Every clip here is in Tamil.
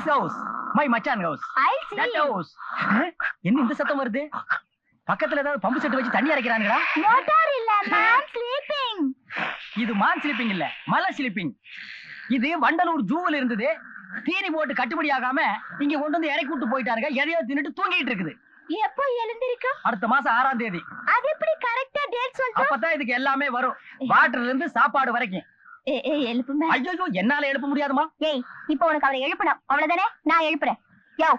திஸ் ஹவுஸ் மை மச்சான் ஹவுஸ் ஐ தட் ஹவுஸ் என்ன இந்த சத்தம் வருது? பக்கத்துல ஏதாவது பம்பு செட் வச்சு தண்ணி அரைக்கிறாங்களா மோட்டார் இல்ல மேம் ஸ்லீப்பிங் இது மான் ஸ்லிப்பிங் இல்ல மலை ஸ்லிப்பிங் இது வண்டலூர் ஜூவில் இருந்தது. தீனி போட்டு கட்டுப்படி ஆகாம இங்க கொண்டு வந்து இறக்கி விட்டு போயிட்டாருங்க. எதையோ தின்னுட்டு தூங்கிட்டு இருக்குது. எப்போ எழுந்திருக்கும்? அடுத்த மாசம் ஆறாம் தேதி. அது எப்படி கரெக்டா டேட் சொல்லிட்டு அப்பதான் இதுக்கு எல்லாமே வரும். வாட்டர்ல இருந்து சாப்பாடு வரைக்கும். ஏ ஏ எழுப்பு மேம் ஐயோ என்னால எழுப்ப முடியாதுமா? ஏய் இப்போ உனக்கு அவரை எழுப்பணும். அவ்வளவுதானே? நான் எழுப்புறேன். யோ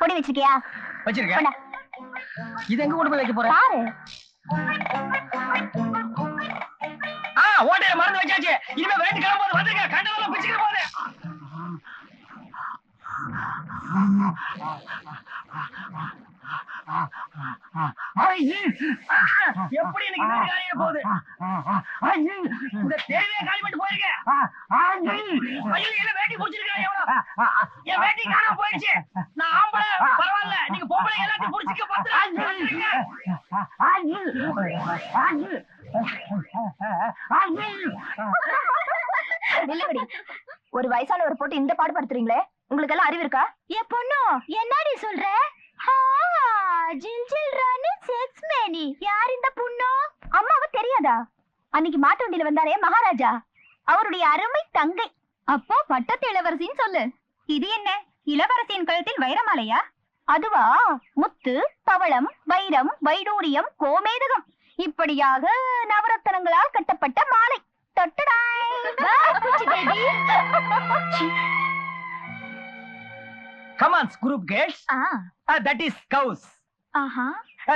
பொடி வச்சிருக்கியா? வச்சிருக்கேன். இது எங்க கொண்டு போய் வைக்க போறேன் பாரு. ஆ ஓட்டையில மறந்து வச்சாச்சு. இனிமே வேட்டு கிளம்பும்போது வந்துருங்க. கண்டவெல்லாம் பிச்சுக்கிற போது. எப்படி எனக்கு வீடு காலியா போகுது? இந்த தேவையை காலி பண்ணிட்டு போயிருக்கேன். ஐயோ என்ன வேட்டி புடிச்சிருக்கேன் எவ்வளவு என் வேட்டி காணாம போயிடுச்சு. நான் ஆம்பளை பரவாயில்ல. நீங்க பொம்பளை எல்லாத்தையும் புடிச்சுக்க ஒரு வயசானவர் போட்டு இந்த பாடு படுத்துறீங்களே? உங்களுக்கு எல்லாம் அறிவு இருக்கா? ஏ பொண்ணு என்னடி சொல்ற? ஆ, ஜில் ஜில் ராணி செக்ஸ் மேனி யார் இந்த பொண்ணு? அம்மாவை தெரியாதா? அன்னைக்கு மாட்டு வண்டியில வந்தாரே மகாராஜா. அவருடைய அருமை தங்கை. அப்போ பட்டத்து இளவரசின்னு சொல்லு. இது என்ன? இளவரசியின் கழுத்தில் வைரமாலையா? அதுவா? முத்து பவளம் வைரம் வைடூரியம் கோமேதகம். இப்படியாக நவரத்தனங்களால் கட்டப்பட்ட மாலை. தொட்டடாய் குச்சி baby. Come on, group ஆஹா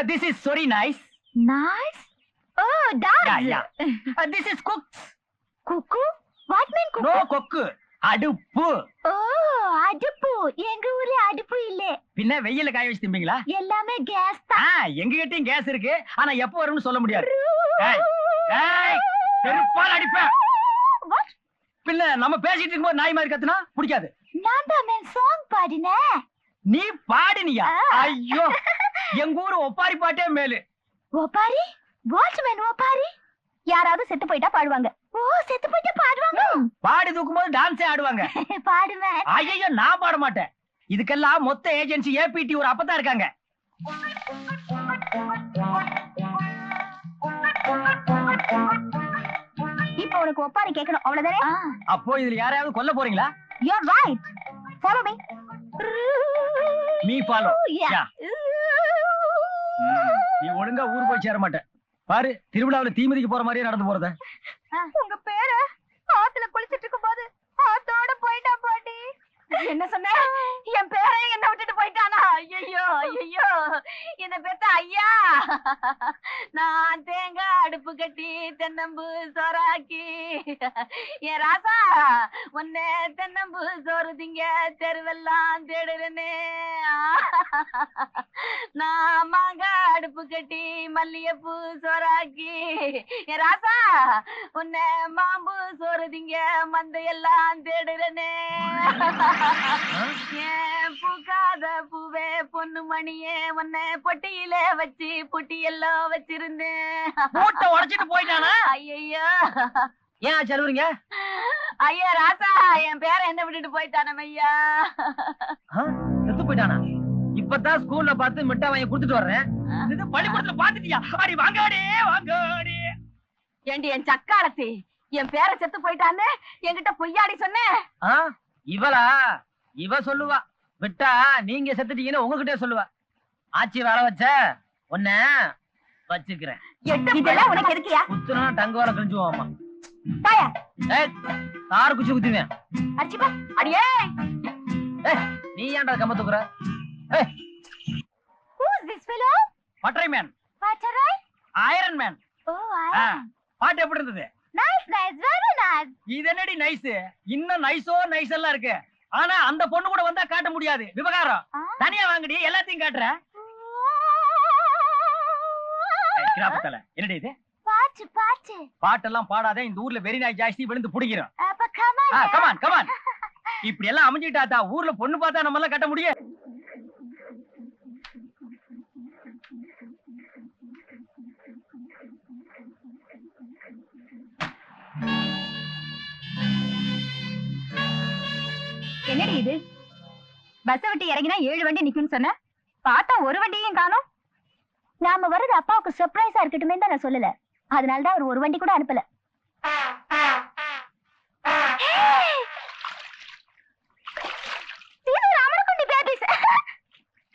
this is sorry nice. Nice oh yeah. Uh, this is cooks. Cook what mean cook No cook. அடுப்பு. ஓ அடுப்பு. எங்க ஊர்ல அடுப்பு இல்ல. பின்ன வெயில்ல காய வச்சு திம்பீங்களா? எல்லாமே கேஸ் தான். எங்க கிட்டயும் கேஸ் இருக்கு. ஆனா எப்போ வரும்னு சொல்ல முடியாது. செருப்பால் அடிப்பேன்? பின்ன நம்ம பேசிட்டு இருக்கும்போது நாய் மாதிரி கத்துனா? பிடிக்காது. நான் தான் சாங் பாடினேன். நீ பாடினியா. ஐயோ எங்க ஊரு ஒப்பாரி பாட்டே மேலு. ஒப்பாரி? வாட்ச்மேன் ஒப்பாரி? யாராவது செத்து போயிட்டா பாடுவாங்க. ஓ செத்து போயிட்டா பாடுவாங்க. பாடி தூக்கும் போது டான்ஸே ஆடுவாங்க. பாடுவேன். ஐயோ நான் பாட மாட்டேன். இதுக்கெல்லாம் மொத்த ஏஜென்சி ஏபிடி ஒரு அப்பதான் இருக்காங்க. இப்போ உனக்கு ஒப்பாரி கேட்கணும். அவ்வளவுதானே? அப்போ இதுல யாரையாவது கொல்ல போறீங்களா? You right follow me me follow Yeah. நீ ஒழுங்கா ஊர் போய் சேர மாட்டேன். பாரு திருவிழாவுல தீமிதிக்கு போற மாதிரியே நடந்து போறத. உங்க பேரு ஆத்துல குளிச்சிட்டு இருக்கும் போது ஆத்தோட போயிட்டா பாட்டி. என்ன சொன்ன? என் பேரை என்ன விட்டுட்டு போயிட்டானா? ஐயோ ஐயோ என்ன பெத்த ஐயா. நான் தேங்காய் அடுப்பு கட்டி தென்னம்பு சோறாக்கி. என் ராசா உன்ன தென்னம்பு சோறு திங்க தெருவெல்லாம் தேடுறேனே. நான் மாங்காய் அடுப்பு கட்டி மல்லிகைப்பூ சோறாக்கி. ராசா உன்னை மாம்பு சோறு திங்க மந்தையெல்லாம் தேடுறனே. ஏன் பூக்காத பூவே பொண்ணு மணியே உன்னை பொட்டியில வச்சு பொட்டியெல்லாம் வச்சிருந்தேன் மூட்டை உடைச்சிட்டு போயிட்டானா? ஐயோ ஏன் செலவுறீங்க ஐயா ராசா என் பேரை என்ன விட்டுட்டு போயிட்டானம் ஐயா செத்து போயிட்டானா? இப்பதான் ஸ்கூல்ல பார்த்து மிட்டா வாங்கி கொடுத்துட்டு வர்றேன். இது பள்ளிக்கூடத்துல பாத்துட்டியா அடி வாங்காடே வாங்காடே ஏண்டி என் சக்காலத்தி? என் பேரை செத்து போயிட்டான்னு என்கிட்ட பொய்யாடி சொன்னேன் இவளா? இவ சொல்லுவா. விட்டா நீங்க செத்துட்டீங்கன்னு உங்ககிட்டே சொல்லுவா. ஆச்சி வேலை வச்ச உன்ன வச்சுக்கிறேன். இதெல்லாம் உனக்கு எதுக்கியா குத்துனா டங்கு வேலை கிழிஞ்சுவாமா தாயா. குச்சி குத்துவேன். அடியே. நீ ஏன்டா கம்ப தூக்குற? Who is this fellow? பட்டறை மேன் right? ஐரன் மேன் ஆ, I பாட்டு எப்படி இருந்தது? Nice, nice, very nice. இது என்னடி நைஸ் இன்னும் நைஸோ நைஸ் எல்லாம் இருக்கு. ஆனா அந்த பொண்ணு கூட வந்தா காட்ட முடியாது. விவகாரம். தனியா வாங்கடி எல்லாத்தையும் காட்டுற. கிராப்பத்தல என்னடி இது? பாட்டு பாட்டு. பாட்டெல்லாம் பாடாத இந்த ஊர்ல வெறி நாய் ஜாஸ்தி விழுந்து புடிக்கிறோம் அப்ப கமல் கமான் கமான் இப்படி எல்லாம் அமைஞ்சிட்டாத்தா ஊர்ல பொண்ணு பார்த்தா நம்ம எல்லாம் கட்ட முடியும் என்னடி இது? பஸ் விட்டு இறங்கினா ஏழு வண்டி நிக்கும்னு சொன்ன? பார்த்தா ஒரு வண்டியும் காணோம். நாம வர்றது அப்பாவுக்கு சர்ப்ரைஸா இருக்கட்டுமே தான் நான் சொல்லல. அதனால தான் அவர் ஒரு வண்டி கூட அனுப்பல.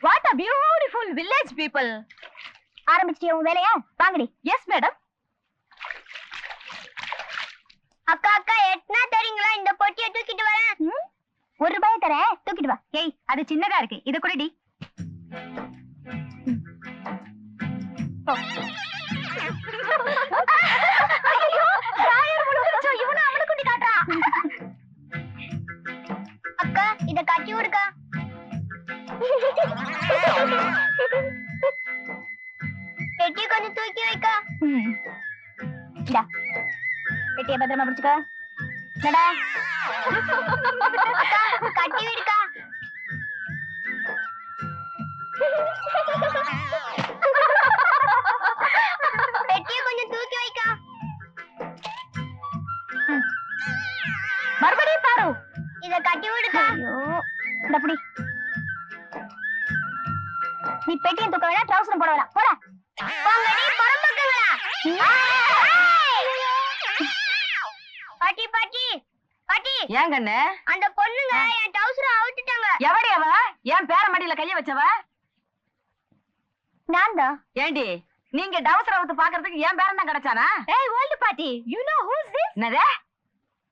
What a beautiful village people ஆரம்பிச்சிட்டியா உன் வேலையா? வாங்கடி. எஸ் மேடம் அக்கா அக்கா எட்னா தரீங்களா இந்த பொட்டியை தூக்கிட்டு வரேன். ஒரு ரூபாய் தரேன் தூக்கிட்டு வா. ஏய் அது சின்னதா இருக்கு. இத கூட டி. அக்கா இத கட்டி விடுக்கா பெட்டி கொஞ்சம் தூக்கி வைக்கா. இந்தா. பெட்டியை பத்திரமா பிடிச்சுக்க. நடா கட்டி விடுக்கா. கண்ணு அந்த பொண்ணுங்க என் டவுசரை அவுத்துட்டாங்க. எவடி அவ? ஏன் பேர மடியில கைய வச்சவ? நான் தான். ஏண்டி நீங்க டவுசர் அவுத்து பாக்குறதுக்கு ஏன் பேரன் தான் கிடைச்சானா? ஏய் ஓல்டு பாட்டி யூ நோ ஹூஸ் திஸ் என்னது?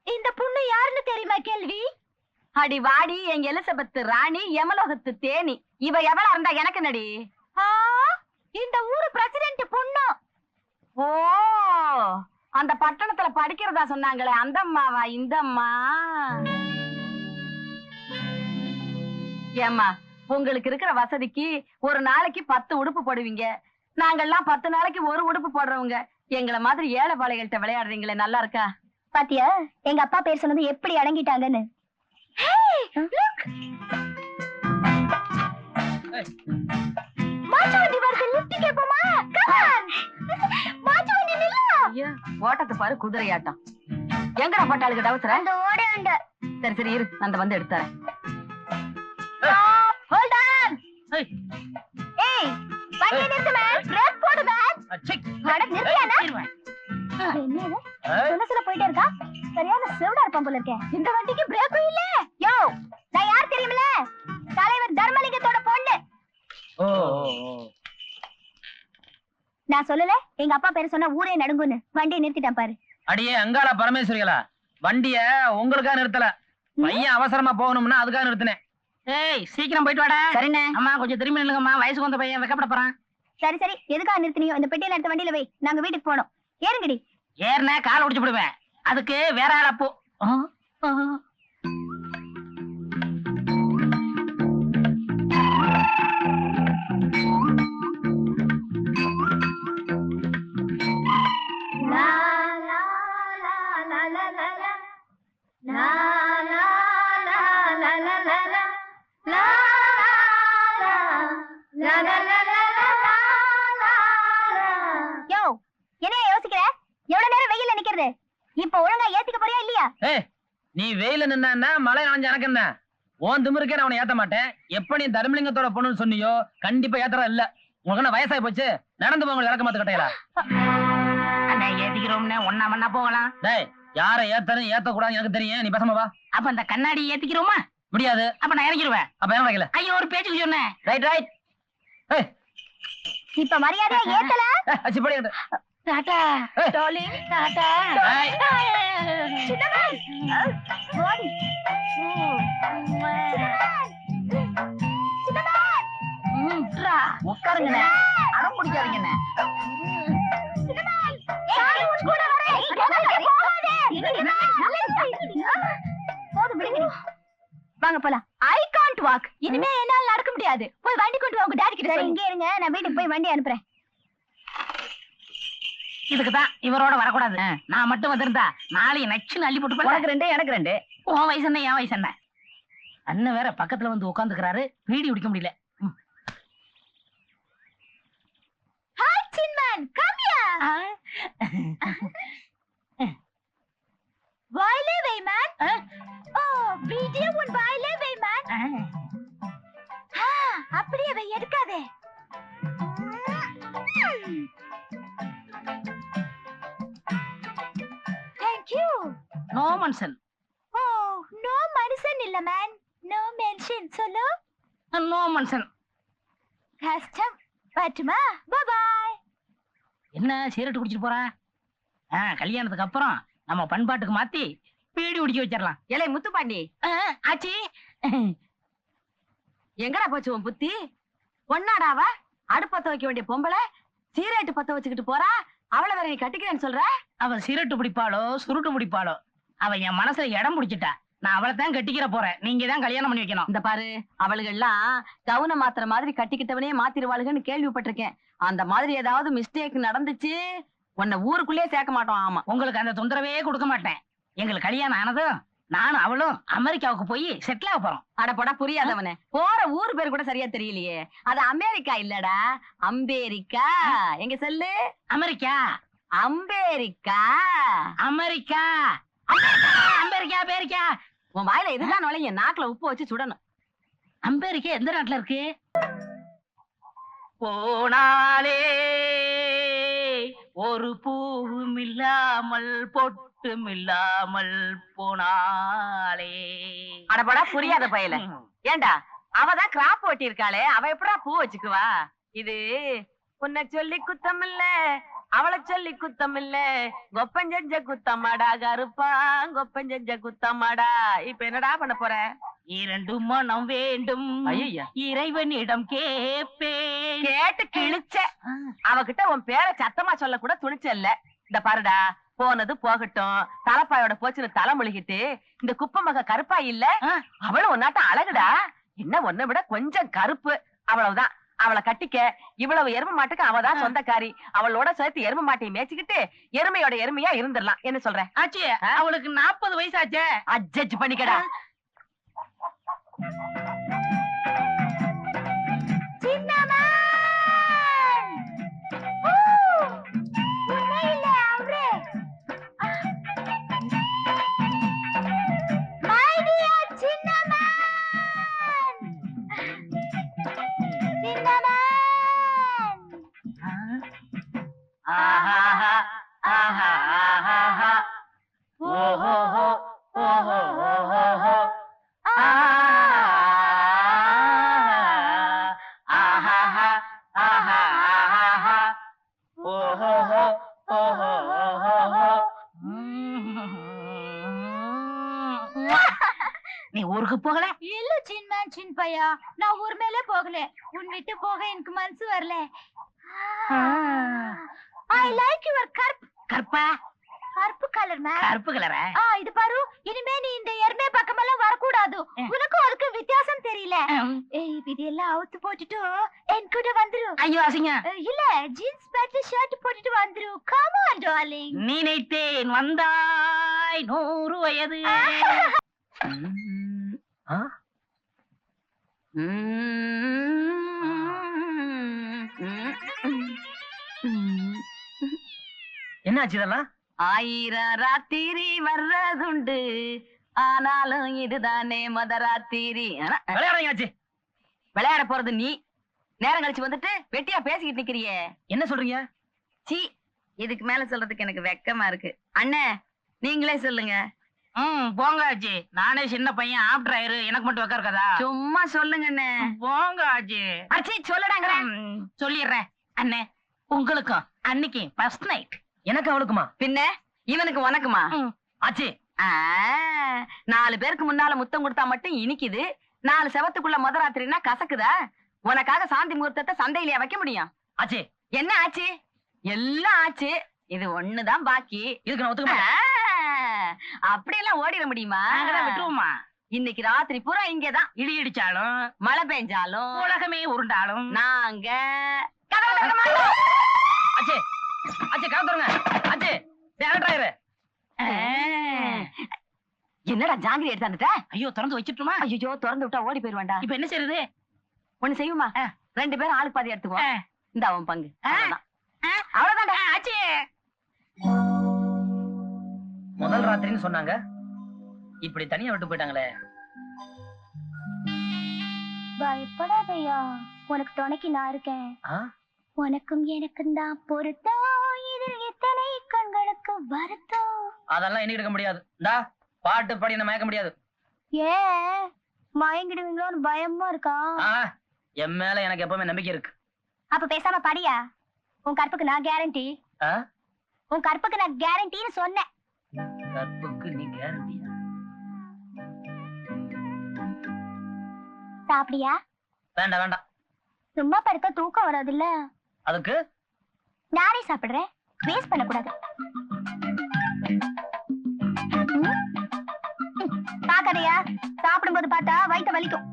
இந்த பொண்ணு யாருன்னு தெரியுமா கேள்வி? அடி வாடி எங்க எலிசபெத் ராணி யமலோகத்து தேனி. இவ எவளா இருந்தா எனக்கு நடி ஆ இந்த ஊரு பிரசிடென்ட் பொண்ணு. ஓ அந்த பட்டணத்துல படிக்கிறதா சொன்னாங்களே அந்த அம்மாவா இந்த அம்மா ஏம்மா உங்களுக்கு இருக்கிற வசதிக்கு ஒரு நாளைக்கு பத்து உடுப்பு போடுவீங்க. நாங்கெல்லாம் பத்து நாளைக்கு ஒரு உடுப்பு போடுறவங்க. எங்களை மாதிரி ஏழை பாளைகள்கிட்ட விளையாடுறீங்களே நல்லா இருக்கா? பாத்தியா எங்க அப்பா பேர் சொன்னது எப்படி அடங்கிட்டாங்கன்னு? வண்டி வருது கேப்போமா? கமான் ஐயா ஓட்டத்தை பாரு குதிரையாட்டம். எங்கடா பட்டாளுக்கு டவுசர அந்த ஓட அந்த சரி சரி இரு. அந்த வந்து எடுத்துறேன் ஹோல்ட் ஆன் ஏய். வண்டி நிறுத்து மேன் பிரேக் போடு மேன். அட நிறுத்தியானா. என்னது? போயிட்டே இருக்கா? சரியான செவிடா இருப்பான் போல இருக்கேன் இந்த வண்டிக்கு பிரேக்கும் இல்ல. யோ நான் யார் தெரியுமில தலைவர் தர்மலிங்கத்தோட பொண்ணு. ஓ, ஓ, ஓ. நான் சொல்லல எங்க அப்பா பேரு சொன்னா ஊரே நடுங்குன்னு. வண்டியை நிறுத்திட்டான் பாரு. அடியே அங்காள பரமேஸ்வரிகளா? வண்டிய உங்களுக்கா நிறுத்தல? பையன் அவசரமா போகணும்னா அதுக்காக நிறுத்தினேன். ஏய் சீக்கிரம் போயிட்டு வாடா. சரிண்ணே. அம்மா கொஞ்சம் திரும்பி நில்லுங்கம்மா. வயசுக்கு வந்த பையன் வெக்கப்பட போறான். சரி சரி. எதுக்காக நிறுத்தினியோ இந்த பெட்டியில எடுத்த வண்டியில வை. நாங்க வீட்டுக்கு போனோம். ஏறுங்கடி. ஏறின கால் ஒடிச்சு போடுவேன். அதுக்கு வேற ஆள் நீ வெயில நின்னா மழை நாஞ்ச எனக்கு என்ன? உன் திமிருக்கே நான் அவனை ஏத்த மாட்டேன். எப்ப நீ தர்மலிங்கத்தோட பொண்ணுன்னு சொன்னியோ கண்டிப்பா ஏத்துறா இல்ல. உங்களுக்கு என்ன வயசாயி போச்சு? நடந்து போங்க இறக்க மாத்து கட்டையில. ஏத்திக்கிறோம்னு ஒன்னா மண்ணா போகலாம். டேய் யாரை ஏத்தணும் ஏத்த கூடாது எனக்கு தெரியும். நீ பேசாம வா. அப்ப அந்த கண்ணாடி ஏத்திக்கிறோமா? முடியாது. அப்ப நான் இறங்கிடுவேன் அப்ப என்ன வைக்கல. ஐயோ ஒரு பேச்சுக்கு சொன்னேன். ரைட் ரைட் இப்ப மரியாதையா ஏத்தல? அச்சி. டாடா. Darling tata. சின்னவன். அடம். போதும் விடுங்க. வாங்க போலாம். ஐ காண்ட் வாக் இனிமே என்னால நடக்க முடியாது. போய் வண்டி கொண்டு வா உங்க டாடி கிட்ட இங்கே இருங்க. நான் வீட்டுக்கு போய் வண்டி அனுப்புறேன். இதுக்குதான் இவரோட வரக்கூடாது. நான் மட்டும் வந்திருந்தா நாளைய நச்சுன்னு அள்ளி போட்டு எனக்கு ரெண்டு எனக்கு ரெண்டு. உன் வயசு என்ன என் வயசு என்ன? அண்ணன் வேற பக்கத்துல வந்து உட்காந்துக்கிறாரு வீடி குடிக்க முடியல. வாயிலே வைமான் ஓ வீடியோ உன் வாயிலே வைமான் அப்படியே வை எடுக்காதே. நோ மன்சன் ஓ நோ மனுஷன் இல்ல மேன் நோ மென்ஷன் சொல்லு. நோ மன்சன் கஷ்டம். பட்டுமா பாய் என்ன சிகரெட் குடிச்சிட்டு போறா? ஆ கல்யாணத்துக்கு அப்புறம் நம்ம பண்பாட்டுக்கு மாத்தி பீடி குடிக்க வச்சிடலாம் ஏலே முத்துப்பாண்டி. ஆச்சி. எங்கடா போச்சு உன் புத்தி? பொண்ணாடாவ அடுப்பத்த வைக்க வேண்டிய பொம்பளை சீரேட்டு பத்த வச்சுக்கிட்டு போறா? அவளை வேற நீ கட்டிக்கிறேன்னு சொல்ற? அவ சிகரெட்டு பிடிப்பாளோ சுருட்டு பிடிப்பாளோ? அவ என் மனசுல இடம் பிடிச்சிட்டா. நான் அவளை தான் கட்டிக்கிற போறேன். நீங்க தான் கல்யாணம் பண்ணி வைக்கணும். இந்த பாரு அவளுகெல்லாம் கவுன மாத்துற மாதிரி கட்டிக்கிட்டவனே மாத்திருவாளுகன்னு கேள்விப்பட்டிருக்கேன். அந்த மாதிரி ஏதாவது மிஸ்டேக் நடந்துச்சு உன்னை ஊருக்குள்ளேயே சேர்க்க மாட்டோம் ஆமா. உங்களுக்கு அந்த தொந்தரவே கொடுக்க மாட்டேன். எங்களுக்கு கல்யாணம் ஆனதும் நானும் அவளும் அமெரிக்காவுக்கு போய் செட்டில் ஆக போறோம். அடப்படா புரியாதவனே. போற ஊர் பேர் கூட சரியா தெரியலையே. அது அமெரிக்கா இல்லடா. அம்பேரிக்கா. எங்க சொல்லு? அமெரிக்கா. அம்பேரிக்கா. அமெரிக்கா. அமெரிக்கா, அமெரிக்கா உன் வாயில இதுதான் நுழைய நாக்குல உப்பு வச்சு சுடணும். அமெரிக்கா எந்த நாட்டுல இருக்கு? போனாலே ஒரு பூவும் இல்லாமல் பொட்டும் இல்லாமல் போனாலே அடப்படா புரியாத பயல. ஏண்டா? அவதான் கிராப் ஓட்டி இருக்காளே அவ எப்படா பூ வச்சுக்குவா? இது உன்னை சொல்லி குத்தம் இல்ல அவளை சொல்லி குத்தம் இல்ல கொப்பஞ்செஞ்ச குத்தமாடா கருப்பா கொப்பஞ்செஞ்ச குத்தமாடா. இப்ப என்னடா பண்ண போற? இரண்டு மனம் வேண்டும். இறைவனிடம் கேப்பேன். கேட்டு கிழிச்ச. அவகிட்ட உன் பேரை சத்தமா சொல்ல கூட துணிச்சல்ல. இந்த பாருடா போனது போகட்டும். தலைப்பாயோட போச்சுன்னு தலை முழுகிட்டு இந்த குப்பை மக கருப்பா இல்ல. அவளும் ஒன்னாட்டம் அழகுடா? என்ன உன்னை விட கொஞ்சம் கருப்பு. அவ்வளவுதான். அவளை கட்டிக்க இவ்வளவு எரும மாட்டுக்கு அவதான். சொந்தக்காரி. அவளோட சேர்த்து எரும மாட்டையை மேய்ச்சிக்கிட்டு எருமையோட எருமையா இருந்துடலாம். என்ன சொல்ற? ஆச்சு. அவளுக்கு நாற்பது வயசாச்சே. அட்ஜஸ்ட் பண்ணிக்கடா. Thank you. நீ ஊருக்கு போகல? இல்ல சின்மேன் சின் பையா. நான் ஊர் மேலே போகல. உன் விட்டு போக எனக்கு மனசு வரல. ஐ லைக் யுவர் கருப்பு. கற்பா கருப்பு கலர் மேம் கருப்பு கலர ஆ? இது பாரு. இனிமே நீ இந்த எருமை பக்கமெல்லாம் வரக்கூடாது. உனக்கும் அதுக்கு வித்தியாசம் தெரியல. ஏய் இதெல்லாம் அவுத்து போட்டுட்டு என் கூட வந்துரு. ஐயோ அசிங்க. இல்ல ஜீன்ஸ் பேண்ட் ஷர்ட் போட்டுட்டு வந்துரு. கம் ஆன் டார்லிங் நினைத்தேன் வந்தாய் நூறு வயது. என்னாச்சு இதெல்லாம்? ஆயிரம் ராத்திரி வர்றதுண்டு. ஆனாலும் இதுதானே மத ராத்திரி ஆனா, விளையாடுறீங்க விளையாட போறது நீ. நேரம் கழிச்சு வந்துட்டு வெட்டியா பேசிக்கிட்டு நிக்கிறியே. என்ன சொல்றீங்க? சீ இதுக்கு மேல சொல்றதுக்கு எனக்கு வெக்கமா இருக்கு. அண்ணே நீங்களே சொல்லுங்க. ம் போங்க ஆச்சி நானே சின்ன பையன் ஆப்டர் ஆயிரு. எனக்கு மட்டும் வைக்க இருக்கதா? சும்மா சொல்லுங்க அண்ணே போங்க ஆச்சி அச்சி சொல்லுடாங்கிறேன். ம், சொல்லிடுறேன். அண்ணே உங்களுக்கும் அன்னைக்கு ஃபர்ஸ்ட் நைட் எனக்கு அவளுக்குமா? பின்ன? இவனுக்கு உனக்குமா? ஆச்சி ஆ, நாலு பேருக்கு முன்னால முத்தம் கொடுத்தா மட்டும் இனிக்குது. நாலு செவத்துக்குள்ள முத ராத்திரினா கசக்குதா? உனக்காக சாந்தி முகூர்த்தத்தை சந்தையிலேயே வைக்க முடியும்? ஆச்சி என்ன ஆச்சு? எல்லாம் ஆச்சு. இது ஒண்ணுதான் பாக்கி. இதுக்கு நான் ஒத்துக்க. அப்படியெல்லாம் ஓடிட முடியுமா? விட்டுருவோமா? இன்னைக்கு ராத்திரி பூரா இங்கதான். இடி இடிச்சாலும் மழை பெஞ்சாலும் உலகமே உருண்டாலும். நாங்க கவுத்துருங்க டேரக்டர். என்னடா ஜாங்கிரி எடுத்து வந்துட்ட? ஐயோ திறந்து வச்சிட்டுமா ஐயோ திறந்து விட்டா ஓடி போயிருவான்டா இப்ப என்ன செய்யறது ஒண்ணு செய்யுமா. ரெண்டு பேரும் ஆளுக்கு பாதி எடுத்துக்குவோம். ஆ. இந்த அவன் பங்கு. அவ்வளவுதான்டா. ஆச்சி முதல் ராத்திரின்னு சொன்னாங்க. இப்படி தனியா விட்டு போயிட்டாங்களே. பயப்படாதயா. உனக்கு துணைக்கு நான் இருக்கேன்? உனக்கும் எனக்கும் தான் பொருத்தம். இதில் எத்தனை கண்களுக்கு வருத்தம்? அதெல்லாம் எண்ணி எடுக்க முடியாது. டா பாட்டு பாடி என்ன மயக்க முடியாது. ஏன் மயங்கிடுவீங்களோன்னு பயமா இருக்கா? என் மேல எனக்கு எப்பவுமே நம்பிக்கை இருக்கு. அப்ப பேசாம படியா? உன் கற்புக்கு நான் கேரண்டி? உன் கற்புக்கு நான் கேரண்டின்னு சொன்னேன். கற்புக்கு நீ கேரண்டியா சாப்பிடியா? வேண்டாம் வேண்டாம். சும்மா படுத்தா தூக்கம் வராதுல்ல? அதுக்கு? நானே சாப்பிடுறேன். வேஸ்ட் பண்ணக்கூடாது. பாக்காதயா. சாப்பிடும்போது பார்த்தா வயித்த வலிக்கும்.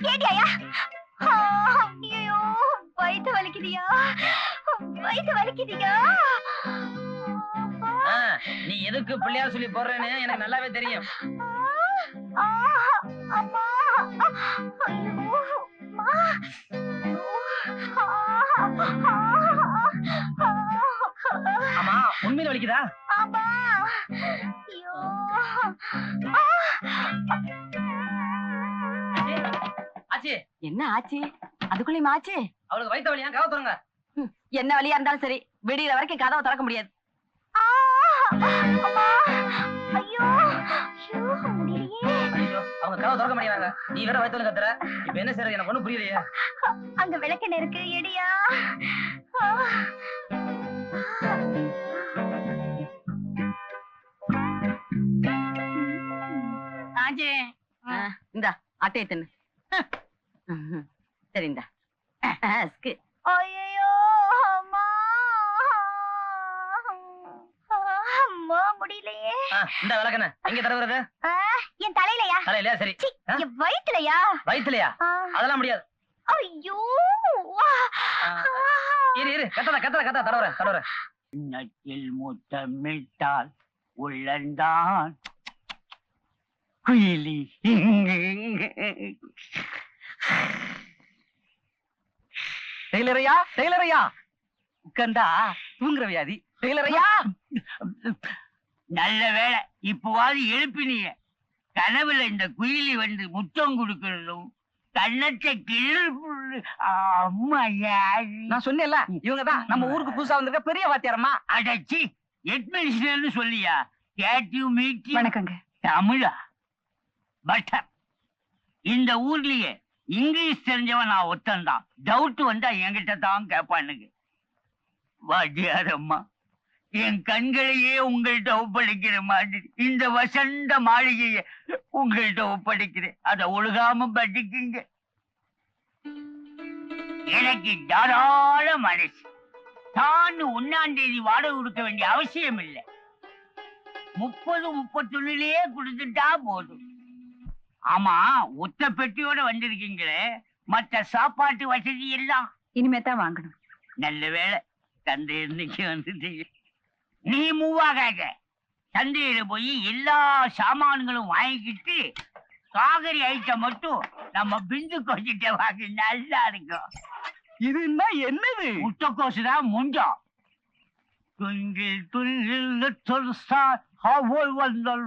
கேட்டியாயா ஆ, ஐயோ வயித்த வலிக்குதியா? வயித்த வலிக்குதியா? ஆ, நீ எதுக்கு பிள்ளையார் சொல்லி போடுறேன்னு எனக்கு நல்லாவே தெரியும். அம்மா அம்மா ஆமா உண்மையில வலிக்குதா? அம்மா ஐயோ ஆச்சி? என்ன ஆச்சு? அதுக்குள்ளயும் ஆச்சு? அவளுக்கு வயித்த வலியா கதை தொடங்க என்ன வழியா இருந்தாலும் சரி. விடியற வரைக்கும் கதவை திறக்க முடியாது. அவங்க கதவை திறக்க மாட்டேங்கிறாங்க நீ வேற வயித்துல கத்துற. இப்ப என்ன செய்யறது எனக்கு ஒண்ணும் புரியலையே. அங்க விளக்கெண்ணெய் இருக்கு எடியா ஆ. ஆச்சி இந்தா அட்டையை தின்னு. ம்ஹும். சரி இந்தா அஸ்கு. ஐயையோ, அம்மா. அம்மா முடியலையே. இந்த விளக்கண்ண. எங்க தடவுறது? என் தலையிலயா? தலையிலயா? சரி? என் வயித்துலயா? வயித்துலயா? ஆ, அதெல்லாம் முடியாது. ஐயோ இரு இரு. கத்தல கத்தல கத்த தடவுறேன் தடவுறேன் நட்டில் முத்தமிட்டால் உள்ளந்தான் குயிலி டெய்லரையா டெய்லரையா? உட்கார்ந்தா தூங்குற வியாதி. டெய்லரையா? நல்ல வேளை இப்போவாது எழுப்பினிய. கனவுல இந்த குயிலி வந்து முத்தம் கொடுக்கறதும் கண்ணத்தை கிள்ளு அம்மா நான் சொன்னேன்ல இவங்க தான் நம்ம ஊருக்கு புதுசா வந்திருக்க பெரிய வாத்தியாரம்மா. அடச்சி எட்மினிஸ்டர்னு சொல்லியா? கேட்டிவ் மீட்டி வணக்கங்க. தமிழா? பட்டர். இந்த ஊர்லயே இங்கிலீஷ் தெரிஞ்சவன் நான் ஒத்தன்தான் டவுட் வந்தா என்கிட்ட தான் கேட்பானுங்க வாத்தியாரம்மா என் கண்களையே உங்கள்கிட்ட ஒப்படைக்கிற மாதிரி இந்த வசந்த மாளிகையை உங்கள்கிட்ட ஒப்படைக்கிறேன். அதை ஒழுகாம படிக்குங்க எனக்கு தாராள மனசு. தான் ஒன்னாம் தேதி வாடகை கொடுக்க வேண்டிய அவசியம் இல்லை முப்பது முப்பத்தொன்னுலயே கொடுத்துட்டா போதும். ஆமா ஒத்த பெட்டியோட வந்திருக்கீங்களே மற்ற சாப்பாட்டு வசதி எல்லாம்? இனிமே தான் வாங்கணும். நல்ல வேளை தந்தை இன்னைக்கு வந்துட்டீங்க. நீ மூவ் ஆகாத சந்தையில போய் எல்லா சாமான்களும் வாங்கிக்கிட்டு காகரி ஐட்டம் மட்டும் நம்ம பிந்து கொஞ்சிட்ட வாங்கி நல்லா இருக்கும். இது என்ன என்னது? முட்டைக்கோசு தான் முஞ்சம் துங்கில் துங்கில் little star how will wonder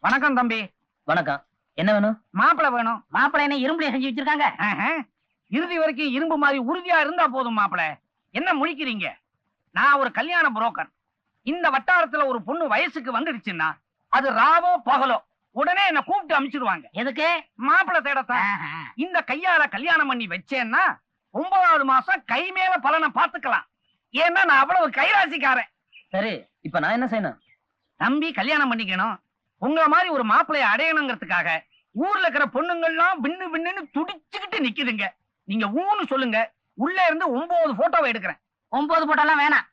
வணக்கம் தம்பி. வணக்கம். என்ன வேணும்? மாப்பிளை வேணும். மாப்பிள்ளை என்ன இரும்புல செஞ்சு வச்சிருக்காங்க. இறுதி வரைக்கும் இரும்பு மாதிரி உறுதியா இருந்தா போதும் மாப்பிள. என்ன முழிக்கிறீங்க? நான் ஒரு கல்யாண புரோக்கர். இந்த வட்டாரத்துல ஒரு பொண்ணு வயசுக்கு வந்துடுச்சுன்னா அது ராவோ பகலோ உடனே என்ன கூப்பிட்டு அனுப்பிச்சிடுவாங்க எதுக்கு? மாப்பிள்ளை தேடத்தான். இந்த கையால கல்யாணம் பண்ணி வச்சேன்னா ஒன்பதாவது மாசம் கை மேல பலனை பாத்துக்கலாம் ஏன்னா நான் அவ்வளவு கைராசிக்காரன். சரி இப்ப நான் என்ன செய்யணும்? நம்பி கல்யாணம் பண்ணிக்கணும். உங்கள மாதிரி ஒரு மாப்பிள்ளைய அடையணுங்கிறதுக்காக ஊர்ல இருக்கிற பொண்ணுங்கள்லாம் பின்னு பின்னுன்னு துடிச்சுக்கிட்டு நிக்குதுங்க. நீங்க ஊன்னு சொல்லுங்க. உள்ள இருந்து ஒன்பது போட்டோவை எடுக்கிறேன். ஒன்பது போட்டோலாம் வேணாம்.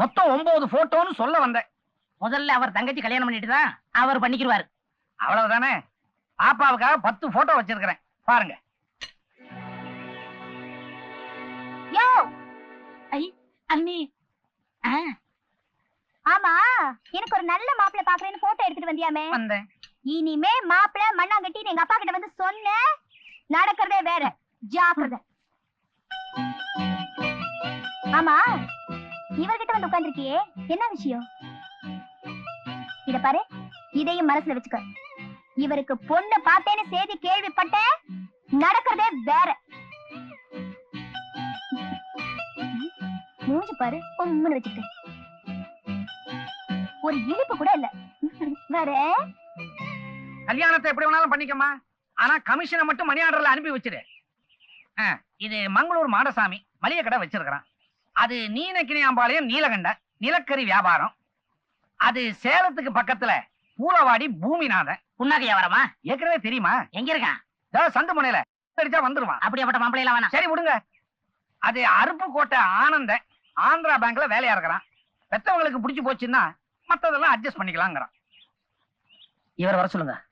மொத்தம் ஒன்பது போட்டோன்னு சொல்ல வந்தேன். முதல்ல அவர் தங்கச்சி கல்யாணம் பண்ணிட்டு தான் அவர் பண்ணிக்கிருவாரு. அவ்வளவுதானே? பாப்பாவுக்காக பத்து போட்டோ வச்சிருக்கிறேன். பாருங்க. அண்ணி. ஆமா எனக்கு ஒரு நல்ல மாப்பிள்ளை பாக்குறேன்னு போட்டோ எடுத்துட்டு வந்தியாமே. வந்தேன். இனிமே மாப்பிள்ளை மண்ணாங்கட்டி எங்க அப்பா கிட்ட வந்து சொன்ன நடக்கிறதே வேற. ஜாக்கிரத. ஆமா இவர்கிட்ட வந்து உட்கார்ந்திருக்கியே. என்ன விஷயம்? இத பாரு இதையும் மனசுல வச்சுக்க. இவருக்கு பொண்ணு பார்த்தேன்னு செய்தி கேள்விப்பட்டேன் நடக்கிறதே வேற. மூஞ்சி பாரு உம்முன்னு வச்சுக்கிட்டு. ஒரு இனிப்பு கூட இல்ல. வேற? கல்யாணத்தை எப்படி வேணாலும் பண்ணிக்கமா ஆனா கமிஷனை மட்டும் மணி ஆர்டர்ல அனுப்பி வச்சிரு. இது மங்களூர் மாடசாமி மளிகை கடை வச்சிருக்கிறான். அது நீனக்கினியாம்பாளையம் நீலகண்ட நிலக்கரி வியாபாரம். அது சேலத்துக்கு பக்கத்துல பூலவாடி பூமிநாதன் புண்ணாக்கு வியாபாரமா? ஏற்கனவே தெரியுமா? எங்க இருக்கான்? சந்து முனையில. அடிச்சா வந்துருவான். அப்படியாப்பட்ட மாப்பிள்ளை எல்லாம் வேணாம் சரி விடுங்க. அது அருப்புக்கோட்டை ஆனந்த ஆந்திரா பேங்க்ல வேலையா இருக்கிறான். பெத்தவங்களுக்கு பிடிச்சு போச்சுன்னா மத்ததெல்லாம் அட்ஜஸ்ட் பண்ணிக்கலாங்கிறான். இவரை வர சொல்லுங்க.